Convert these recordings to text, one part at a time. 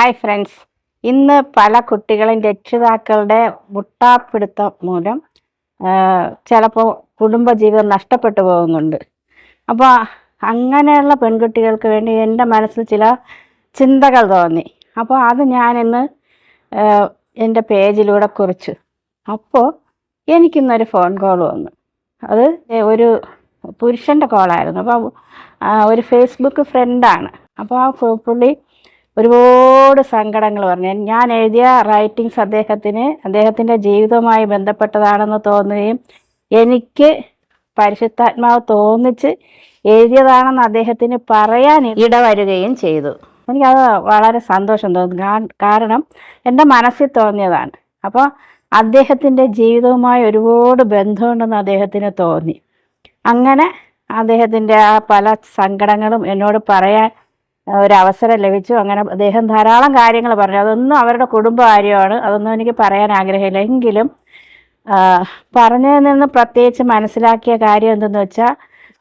Hi friends ഇന്ന് പല കുട്ടികളും രക്ഷിതാക്കളുടെ മുട്ടാപ്പിടുത്തം മൂലം ചിലപ്പോൾ കുടുംബജീവിതം നഷ്ടപ്പെട്ടു പോകുന്നുണ്ട്. അപ്പോൾ അങ്ങനെയുള്ള പെൺകുട്ടികൾക്ക് വേണ്ടി എന്റെ മനസ്സിൽ ചില ചിന്തകൾ തോന്നി. അപ്പോൾ അത് ഞാനിന്ന് എന്റെ പേജിലൂടെ കുറിച്ചു. അപ്പോൾ എനിക്കിന്നൊരു ഫോൺ കോൾ വന്നു. അത് ഒരു പുരുഷന്റെ കോളായിരുന്നു അപ്പോൾ ഒരു ഫേസ്ബുക്ക് ഫ്രണ്ടാണ് അപ്പോൾ ആ പുള്ളി ഒരുപാട് സങ്കടങ്ങൾ പറഞ്ഞു. ഞാൻ എഴുതിയ റൈറ്റിങ്സ് അദ്ദേഹത്തിന് അദ്ദേഹത്തിന്റെ ജീവിതവുമായി ബന്ധപ്പെട്ടതാണെന്ന് തോന്നുകയും എനിക്ക് പരിശുദ്ധാത്മാവ് തോന്നിച്ച് എഴുതിയതാണെന്ന് അദ്ദേഹത്തിന് പറയാൻ ഇടവരുകയും ചെയ്തു. എനിക്കത് വളരെ സന്തോഷം തോന്നുന്നു കാരണം എന്റെ മനസ്സിൽ തോന്നിയതാണ്. അപ്പോൾ അദ്ദേഹത്തിന്റെ ജീവിതവുമായി ഒരുപാട് ബന്ധമുണ്ടെന്ന് അദ്ദേഹത്തിന് തോന്നി. അങ്ങനെ അദ്ദേഹത്തിന്റെ ആ പല സങ്കടങ്ങളും എന്നോട് പറയാൻ ഒരു അവസരം ലഭിച്ചു. അങ്ങനെ അദ്ദേഹം ധാരാളം കാര്യങ്ങൾ പറഞ്ഞു. അതൊന്നും അവരുടെ കുടുംബകാര്യമാണ്. അതൊന്നും എനിക്ക് പറയാൻ ആഗ്രഹമില്ല. എങ്കിലും പറഞ്ഞതിൽ നിന്ന് പ്രത്യേകിച്ച് മനസ്സിലാക്കിയ കാര്യം എന്തെന്ന് വെച്ചാൽ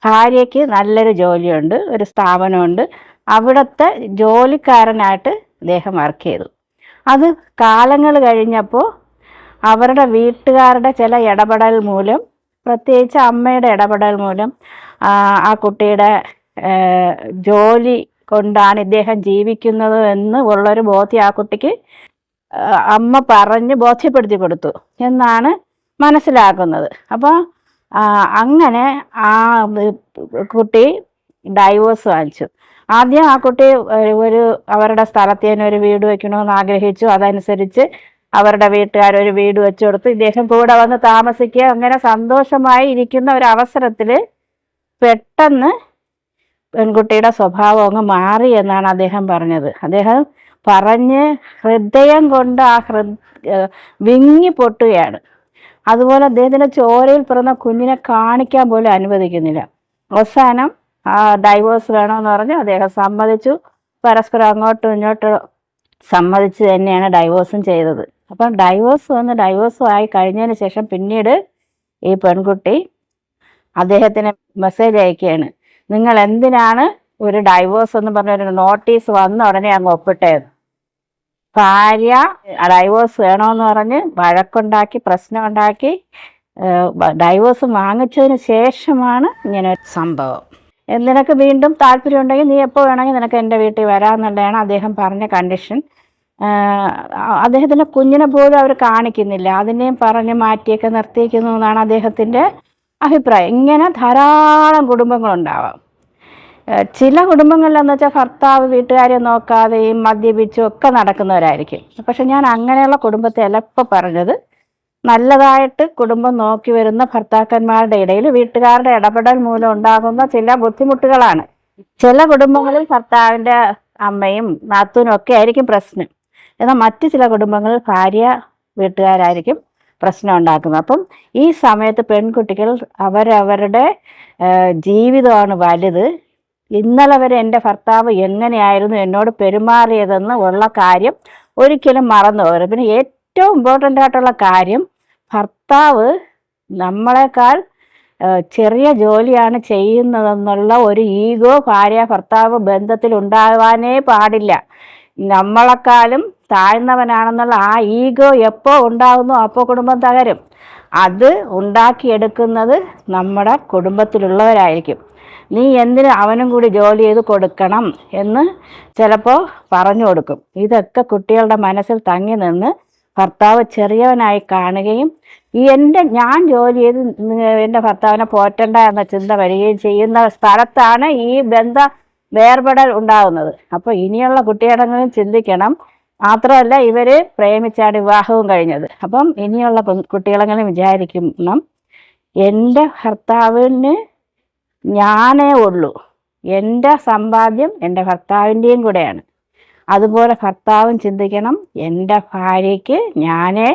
ഭാര്യയ്ക്ക് നല്ലൊരു ജോലിയുണ്ട് ഒരു സ്ഥാപനമുണ്ട്. അവിടുത്തെ ജോലിക്കാരനായിട്ട് അദ്ദേഹം വർക്ക് ചെയ്തു. അത് കാലങ്ങൾ കഴിഞ്ഞപ്പോൾ അവരുടെ വീട്ടുകാരുടെ ചില ഇടപെടൽ മൂലം പ്രത്യേകിച്ച് അമ്മയുടെ ഇടപെടൽ മൂലം ആ കുട്ടിയുടെ ജോലി കൊണ്ടാണ് ഇദ്ദേഹം ജീവിക്കുന്നത് എന്ന് ഉള്ളൊരു ബോധ്യം ആ കുട്ടിക്ക് അമ്മ പറഞ്ഞ് ബോധ്യപ്പെടുത്തി കൊടുത്തു എന്നാണ് മനസ്സിലാക്കുന്നത്. അപ്പോൾ അങ്ങനെ ആ കുട്ടി ഡൈവോഴ്സ് വാങ്ങിച്ചു. ആദ്യം ആ കുട്ടി ഒരു അവരുടെ സ്ഥലത്ത് തന്നെ ഒരു വീട് വെക്കണമെന്ന് ആഗ്രഹിച്ചു. അതനുസരിച്ച് അവരുടെ വീട്ടുകാർ ഒരു വീട് വെച്ചു കൊടുത്ത് ഇദ്ദേഹം കൂടെ വന്ന് താമസിക്കുക. അങ്ങനെ സന്തോഷമായി ഇരിക്കുന്ന ഒരു അവസരത്തിൽ പെട്ടെന്ന് പെൺകുട്ടിയുടെ സ്വഭാവം അങ്ങ് മാറി എന്നാണ് അദ്ദേഹം പറഞ്ഞത്. അദ്ദേഹം പറഞ്ഞ് ഹൃദയം കൊണ്ട് ആ ഹൃദ വിങ്ങി പൊട്ടുകയാണ്. അതുപോലെ അദ്ദേഹത്തിന്റെ ചോരയിൽ പിറന്ന കുഞ്ഞിനെ കാണിക്കാൻ പോലും അനുവദിക്കുന്നില്ല. അവസാനം ആ ഡൈവോഴ്സ് വേണമെന്ന് പറഞ്ഞ് അദ്ദേഹം സമ്മതിച്ചു. പരസ്പരം അങ്ങോട്ടും ഇങ്ങോട്ടും സമ്മതിച്ച് തന്നെയാണ് ഡൈവോഴ്സും ചെയ്തത്. അപ്പം ഡൈവോഴ്സ് വന്ന് ഡൈവോഴ്സും ആയി കഴിഞ്ഞതിന് ശേഷം പിന്നീട് ഈ പെൺകുട്ടി അദ്ദേഹത്തിന് മെസ്സേജ് അയക്കുകയാണ്. നിങ്ങൾ എന്തിനാണ് ഒരു ഡൈവോഴ്സ് എന്ന് പറഞ്ഞ ഒരു നോട്ടീസ് വന്ന ഉടനെ അങ്ങ് ഒപ്പിട്ടേത്? ഭാര്യ ഡൈവോഴ്സ് വേണമെന്ന് പറഞ്ഞ് വഴക്കുണ്ടാക്കി പ്രശ്നമുണ്ടാക്കി ഡൈവോഴ്സ് വാങ്ങിച്ചതിന് ശേഷമാണ് ഇങ്ങനെ സംഭവം. നിനക്ക് വീണ്ടും താല്പര്യം ഉണ്ടെങ്കിൽ നീ എപ്പോൾ വേണമെങ്കിൽ നിനക്ക് എന്റെ വീട്ടിൽ വരാമെന്നുള്ളതാണ് അദ്ദേഹം പറഞ്ഞ കണ്ടീഷൻ അദ്ദേഹത്തിന്റെ കുഞ്ഞിനെ പോലും അവർ കാണിക്കുന്നില്ല. അതിനെയും പറഞ്ഞ് മാറ്റിയൊക്കെ നിർത്തിയിരിക്കുന്നു എന്നാണ് അദ്ദേഹത്തിന്റെ അഭിപ്രായം. ഇങ്ങനെ ധാരാളം കുടുംബങ്ങളുണ്ടാവാം. ചില കുടുംബങ്ങളിലെന്ന് വെച്ചാൽ ഭർത്താവ് വീട്ടുകാരെ നോക്കാതെയും മദ്യപിച്ചും ഒക്കെ നടക്കുന്നവരായിരിക്കും. പക്ഷെ ഞാൻ അങ്ങനെയുള്ള കുടുംബത്തെ അല്ല പറഞ്ഞത്. നല്ലതായിട്ട് കുടുംബം നോക്കി വരുന്ന ഭർത്താക്കന്മാരുടെ ഇടയിൽ വീട്ടുകാരുടെ ഇടപെടൽ മൂലം ഉണ്ടാകുന്ന ചില ബുദ്ധിമുട്ടുകളാണ്. ചില കുടുംബങ്ങളിൽ ഭർത്താവിന്റെ അമ്മയും നാത്തൂനും ഒക്കെ ആയിരിക്കും പ്രശ്നം. എന്നാൽ മറ്റു ചില കുടുംബങ്ങളിൽ ഭാര്യ വീട്ടുകാരായിരിക്കും പ്രശ്നം ഉണ്ടാക്കുന്നത്. അപ്പം ഈ സമയത്ത് പെൺകുട്ടികൾ അവരവരുടെ ജീവിതമാണ് വലുത്. ഇന്നലെ വരെ എന്റെ ഭർത്താവ് എങ്ങനെയായിരുന്നു എന്നോട് പെരുമാറിയതെന്ന് ഉള്ള കാര്യം ഒരിക്കലും മറന്നു പോകരുത്. പിന്നെ ഏറ്റവും ഇമ്പോർട്ടന്റ് ആയിട്ടുള്ള കാര്യം ഭർത്താവ് നമ്മളെക്കാൾ ചെറിയ ജോലിയാണ് ചെയ്യുന്നതെന്നുള്ള ഒരു ഈഗോ ഭാര്യ ഭർത്താവ് ബന്ധത്തിൽ ഉണ്ടാകാനേ പാടില്ല. നമ്മളെക്കാളും താഴ്ന്നവനാണെന്നുള്ള ആ ഈഗോ എപ്പോൾ ഉണ്ടാകുന്നു അപ്പോൾ കുടുംബം തകരും. അത് ഉണ്ടാക്കിയെടുക്കുന്നത് നമ്മുടെ കുടുംബത്തിലുള്ളവരായിരിക്കും. നീ എന്തിന് അവനും കൂടി ജോലി ചെയ്ത് കൊടുക്കണം എന്ന് ചിലപ്പോൾ പറഞ്ഞു കൊടുക്കും. ഇതൊക്കെ കുട്ടികളുടെ മനസ്സിൽ തങ്ങി നിന്ന് ഭർത്താവ് ചെറിയവനായി കാണുകയും ഈ എന്റെ ഞാൻ ജോലി ചെയ്ത് എന്റെ ഭർത്താവിനെ പോറ്റണ്ട എന്ന ചിന്ത വരികയും ചെയ്യുന്ന സ്ഥലത്താണ് ഈ ബന്ധ വേർപെടൽ ഉണ്ടാകുന്നത് അപ്പോൾ ഇനിയുള്ള കുട്ടികളെങ്കിലും ചിന്തിക്കണം മാത്രമല്ല ഇവർ പ്രേമിച്ചാണ് വിവാഹവും കഴിഞ്ഞത്. അപ്പം ഇനിയുള്ള കുട്ടികളെങ്ങനെ വിചാരിക്കണം? എന്റെ ഭർത്താവിന് ഞാനേ ഉള്ളൂ. എന്റെ സമ്പാദ്യം എന്റെ ഭർത്താവിന്റെയും കൂടെയാണ്. അതുപോലെ ഭർത്താവും ചിന്തിക്കണം എന്റെ ഭാര്യയ്ക്ക് ഞാനേ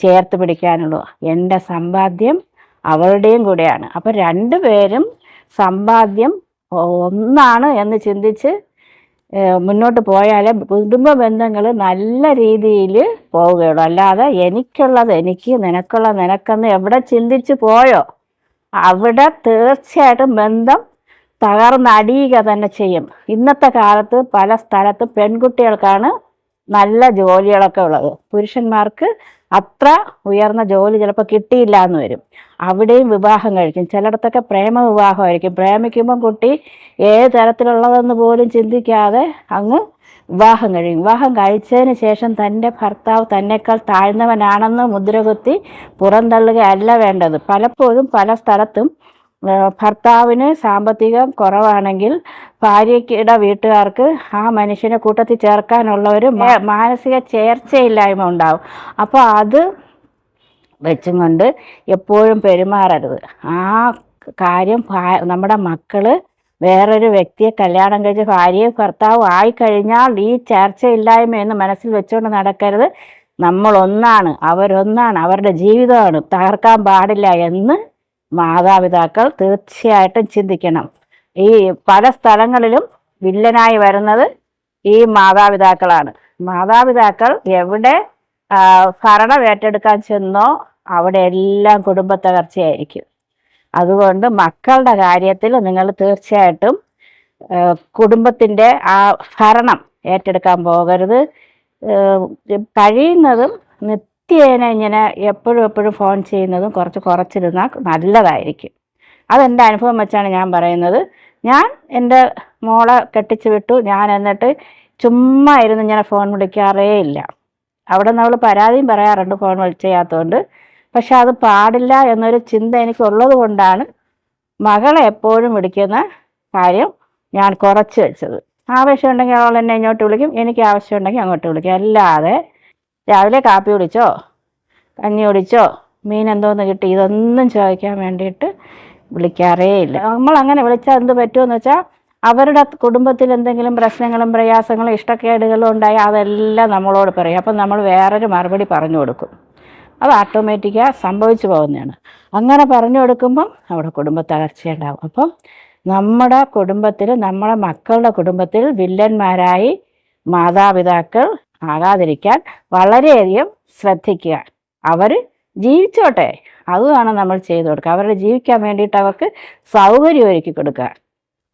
ചേർത്ത് പിടിക്കാനുള്ളൂ. എന്റെ സമ്പാദ്യം അവളുടെയും കൂടെയാണ്. അപ്പം രണ്ടുപേരും സമ്പാദ്യം ഒന്നാണ് എന്ന് ചിന്തിച്ച് മുന്നോട്ട് പോയാലേ കുടുംബ ബന്ധങ്ങൾ നല്ല രീതിയിൽ പോവുകയുള്ളൂ. അല്ലാതെ എനിക്കുള്ളത് എനിക്ക് നിനക്കുള്ള നിനക്കെന്ന് എവിടെ ചിന്തിച്ച് പോയോ? അവിടെ തീർച്ചയായിട്ടും ബന്ധം തകർന്നടിയുക തന്നെ ചെയ്യും. ഇന്നത്തെ കാലത്ത് പല സ്ഥലത്തും പെൺകുട്ടികൾക്കാണ് നല്ല ജോലികളൊക്കെ ഉള്ളത്. പുരുഷന്മാർക്ക് അത്ര ഉയർന്ന ജോലി ചിലപ്പോൾ കിട്ടിയില്ല എന്ന് വരും. അവിടെയും വിവാഹം കഴിക്കും. ചിലയിടത്തൊക്കെ പ്രേമ വിവാഹമായിരിക്കും പ്രേമിക്കുമ്പം കുട്ടി ഏത് തരത്തിലുള്ളതെന്ന് പോലും ചിന്തിക്കാതെ അങ്ങ് വിവാഹം കഴിയും. വിവാഹം കഴിച്ചതിന് ശേഷം തന്റെ ഭർത്താവ് തന്നെക്കാൾ താഴ്ന്നവനാണെന്ന് മുദ്രകുത്തി പുറന്തള്ളുകയല്ല വേണ്ടത്. പലപ്പോഴും പല സ്ഥലത്തും ഭർത്താവിന് സാമ്പത്തികം കുറവാണെങ്കിൽ ഭാര്യയുടെ വീട്ടുകാർക്ക് ആ മനുഷ്യനെ കൂട്ടത്തിൽ ചേർക്കാനുള്ള ഒരു മാനസിക ചേർച്ചയില്ലായ്മ ഉണ്ടാവും. അപ്പോൾ അത് വെച്ചും കൊണ്ട് എപ്പോഴും പെരുമാറരുത്. ആ കാര്യം നമ്മുടെ മക്കൾ വേറൊരു വ്യക്തിയെ കല്യാണം കഴിച്ച് ഭാര്യയും ഭർത്താവും ആയിക്കഴിഞ്ഞാൽ ഈ ചേർച്ചയില്ലായ്മ എന്ന് മനസ്സിൽ വെച്ചുകൊണ്ട് നടക്കരുത്. നമ്മളൊന്നാണ് അവരൊന്നാണ് അവരുടെ ജീവിതമാണ് തകർക്കാൻ പാടില്ല എന്ന് മാതാപിതാക്കൾ തീർച്ചയായിട്ടും ചിന്തിക്കണം. ഈ പല സ്ഥലങ്ങളിലും വില്ലനായി വരുന്നത് ഈ മാതാപിതാക്കളാണ്. മാതാപിതാക്കൾ എവിടെ ഭരണം ഏറ്റെടുക്കാൻ ചെന്നോ അവിടെ എല്ലാം കുടുംബ തകർച്ചയായിരിക്കും. അതുകൊണ്ട് മക്കളുടെ കാര്യത്തിൽ നിങ്ങൾ തീർച്ചയായിട്ടും കുടുംബത്തിന്റെ ആ ഭരണം ഏറ്റെടുക്കാൻ പോകരുത്. കഴിയുന്നതും നിത്യേന ഇങ്ങനെ എപ്പോഴും എപ്പോഴും ഫോൺ ചെയ്യുന്നതും കുറച്ച് കുറച്ചിരുന്നാൽ നല്ലതായിരിക്കും. അതെന്റെ അനുഭവം വെച്ചാണ് ഞാൻ പറയുന്നത്. ഞാൻ എന്റെ മോളെ കെട്ടിച്ചു വിട്ടു. ഞാൻ എന്നിട്ട് ചുമ്മാ ഇരുന്ന് ഇങ്ങനെ ഫോൺ വിളിക്കാറേ ഇല്ല. അവിടെ നമ്മൾ പരാതിയും പറയാറുണ്ട് ഫോൺ വിളിച്ചാത്തതുകൊണ്ട് പക്ഷെ അത് പാടില്ല എന്നൊരു ചിന്ത എനിക്കുള്ളത് കൊണ്ടാണ് മകളെ എപ്പോഴും വിളിക്കുന്ന കാര്യം ഞാൻ കുറച്ച് വെച്ചത്. ആവശ്യമുണ്ടെങ്കിൽ അവൾ എന്നെ ഇങ്ങോട്ട് വിളിക്കും. എനിക്ക് ആവശ്യമുണ്ടെങ്കിൽ അങ്ങോട്ട് വിളിക്കും. അല്ലാതെ രാവിലെ കാപ്പി കുടിച്ചോ? കഞ്ഞി കുടിച്ചോ? മീൻ എന്തോന്ന് കിട്ടി? ഇതൊന്നും ചോദിക്കാൻ വേണ്ടിയിട്ട് വിളിക്കാറേ ഇല്ല. നമ്മൾ അങ്ങനെ വിളിച്ചാൽ എന്ത് പറ്റുമെന്ന് വെച്ചാൽ അവരുടെ കുടുംബത്തിൽ എന്തെങ്കിലും പ്രശ്നങ്ങളും പ്രയാസങ്ങളും ഇഷ്ടക്കേടുകളും ഉണ്ടായി അതെല്ലാം നമ്മളോട് പറയും. അപ്പം നമ്മൾ വേറൊരു മറുപടി പറഞ്ഞു കൊടുക്കും. അത് ഓട്ടോമാറ്റിക്കാ സംഭവിച്ചു പോകുന്നതാണ്. അങ്ങനെ പറഞ്ഞു കൊടുക്കുമ്പം അവിടെ കുടുംബ തകർച്ചയുണ്ടാവും അപ്പം നമ്മുടെ കുടുംബത്തിൽ നമ്മുടെ മക്കളുടെ കുടുംബത്തിൽ വില്ലന്മാരായി മാതാപിതാക്കൾ ആകാതിരിക്കാൻ വളരെയധികം ശ്രദ്ധിക്കുക. അവർ ജീവിച്ചോട്ടെ. അതുമാണ് നമ്മൾ ചെയ്തു കൊടുക്കുക. അവരുടെ ജീവിക്കാൻ വേണ്ടിയിട്ട് അവർക്ക് സൗകര്യം ഒരുക്കി കൊടുക്കുക.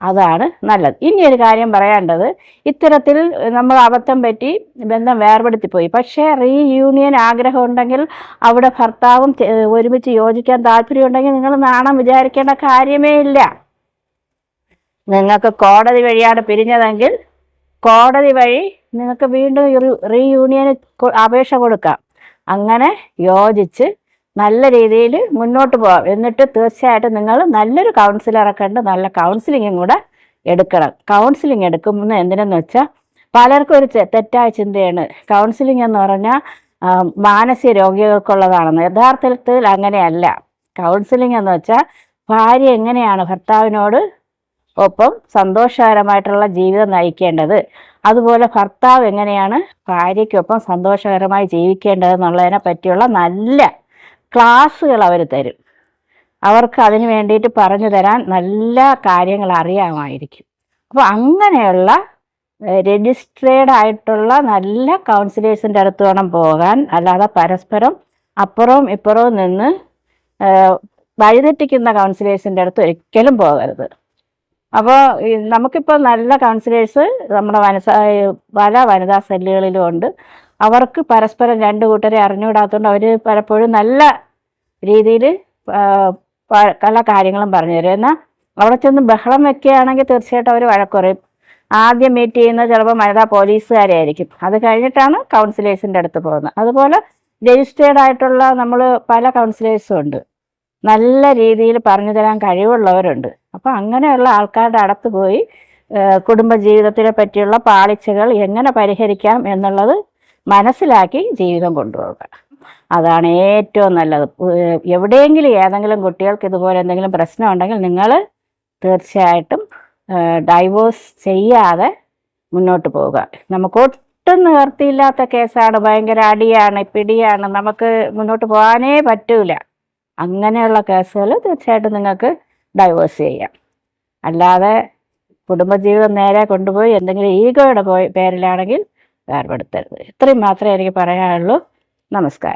അതാണ് നല്ലത്. ഇനി ഒരു കാര്യം പറയേണ്ടത്. ഇത്തരത്തിൽ നമ്മൾ അബദ്ധം പറ്റി ബന്ധം വേർപെടുത്തി പോയി. പക്ഷേ റീയൂണിയൻ ആഗ്രഹം ഉണ്ടെങ്കിൽ അവിടെ ഭർത്താവും ഒരുമിച്ച് യോജിക്കാൻ താല്പര്യമുണ്ടെങ്കിൽ നിങ്ങൾ നാണം വിചാരിക്കേണ്ട കാര്യമേ ഇല്ല. നിങ്ങൾക്ക് കോടതി വഴിയാണ് പിരിഞ്ഞതെങ്കിൽ കോടതി വഴി നിങ്ങൾക്ക് വീണ്ടും റീയൂണിയന് അപേക്ഷ കൊടുക്കാം. അങ്ങനെ യോജിച്ച് നല്ല രീതിയിൽ മുന്നോട്ട് പോകാം എന്നിട്ട് തീർച്ചയായിട്ടും നിങ്ങൾ നല്ലൊരു കൗൺസിലറെ കണ്ട് നല്ല കൗൺസിലിങ്ങും കൂടെ എടുക്കണം. കൗൺസിലിംഗ് എടുക്കുന്നത് എന്തിനെന്ന് വെച്ചാൽ പലർക്കും ഒരു തെറ്റായ ചിന്തയാണ്. കൗൺസിലിംഗ് എന്ന് പറഞ്ഞാൽ മാനസിക രോഗികൾക്കുള്ളതാണെന്ന്. യഥാർത്ഥത്തിൽ അങ്ങനെയല്ല. കൗൺസിലിംഗ് എന്ന് വെച്ചാൽ ഭാര്യ എങ്ങനെയാണ് ഭർത്താവിനോട് ഒപ്പം സന്തോഷകരമായിട്ടുള്ള ജീവിതം നയിക്കേണ്ടത്? അതുപോലെ ഭർത്താവ് എങ്ങനെയാണ് ഭാര്യയ്ക്കൊപ്പം സന്തോഷകരമായി ജീവിക്കേണ്ടത് എന്നുള്ളതിനെ പറ്റിയുള്ള നല്ല ക്ലാസ്സുകൾ അവർ തരും. അവർക്ക് അതിന് വേണ്ടിയിട്ട് പറഞ്ഞു തരാൻ നല്ല കാര്യങ്ങൾ അറിയാമായിരിക്കും. അപ്പോൾ അങ്ങനെയുള്ള രജിസ്ട്രേഡ് ആയിട്ടുള്ള നല്ല കൗൺസിലേഴ്സിന്റെ അടുത്ത് വേണം പോകാൻ. അല്ലാതെ പരസ്പരം അപ്പുറവും ഇപ്പുറവും നിന്ന് വഴിതെറ്റിക്കുന്ന കൗൺസിലേഴ്സിന്റെ അടുത്ത് ഒരിക്കലും പോകരുത്. അപ്പോൾ നമുക്കിപ്പോൾ നല്ല കൗൺസിലേഴ്സ് നമ്മുടെ വനസ പല വനിതാ സെല്ലുകളിലും ഉണ്ട്. അവർക്ക് പരസ്പരം രണ്ട് കൂട്ടരെ അറിഞ്ഞുകൂടാത്തതുകൊണ്ട് അവർ പലപ്പോഴും നല്ല രീതിയിൽ പല കാര്യങ്ങളും പറഞ്ഞു തരും. എന്നാൽ അവിടെ ചെന്ന് ബഹളം വെക്കുകയാണെങ്കിൽ തീർച്ചയായിട്ടും അവർ വഴക്കുറയും ആദ്യം മീറ്റ് ചെയ്യുന്നത് ചിലപ്പോൾ വനിതാ പോലീസുകാരെയായിരിക്കും അത് കഴിഞ്ഞിട്ടാണ് കൗൺസിലേഴ്സിന്റെ അടുത്ത് പോകുന്നത്. അതുപോലെ രജിസ്റ്റേർഡ് ആയിട്ടുള്ള നമ്മൾ പല കൗൺസിലേഴ്സും ഉണ്ട്. നല്ല രീതിയിൽ പറഞ്ഞു തരാൻ കഴിവുള്ളവരുണ്ട്. അപ്പോൾ അങ്ങനെയുള്ള ആൾക്കാരുടെ അടുത്ത് പോയി കുടുംബജീവിതത്തിനെ പറ്റിയുള്ള പാളിച്ചകൾ എങ്ങനെ പരിഹരിക്കാം എന്നുള്ളത് മനസ്സിലാക്കി ജീവിതം കൊണ്ടുപോകുക അതാണ് ഏറ്റവും നല്ലത്. എവിടെയെങ്കിലും ഏതെങ്കിലും കുട്ടികൾക്ക് ഇതുപോലെ എന്തെങ്കിലും പ്രശ്നം ഉണ്ടെങ്കിൽ നിങ്ങൾ തീർച്ചയായിട്ടും ഡൈവോഴ്സ് ചെയ്യാതെ മുന്നോട്ട് പോവുക. നമുക്ക് ഒട്ടും നിവർത്തിയില്ലാത്ത കേസാണ്. ഭയങ്കര അടിയാണ് പിടിയാണ്. നമുക്ക് മുന്നോട്ട് പോകാനേ പറ്റൂല. അങ്ങനെയുള്ള കേസുകൾ തീർച്ചയായിട്ടും നിങ്ങൾക്ക് ഡൈവോഴ്സ് ചെയ്യാം. അല്ലാതെ കുടുംബജീവിതം നേരെ കൊണ്ടുപോയി എന്തെങ്കിലും ഈഗോയുടെ പോയി പേരിലാണെങ്കിൽ വേർപെടുത്തരുത്. ഇത്രയും മാത്രമേ എനിക്ക് പറയാനുള്ളൂ. നമസ്കാരം.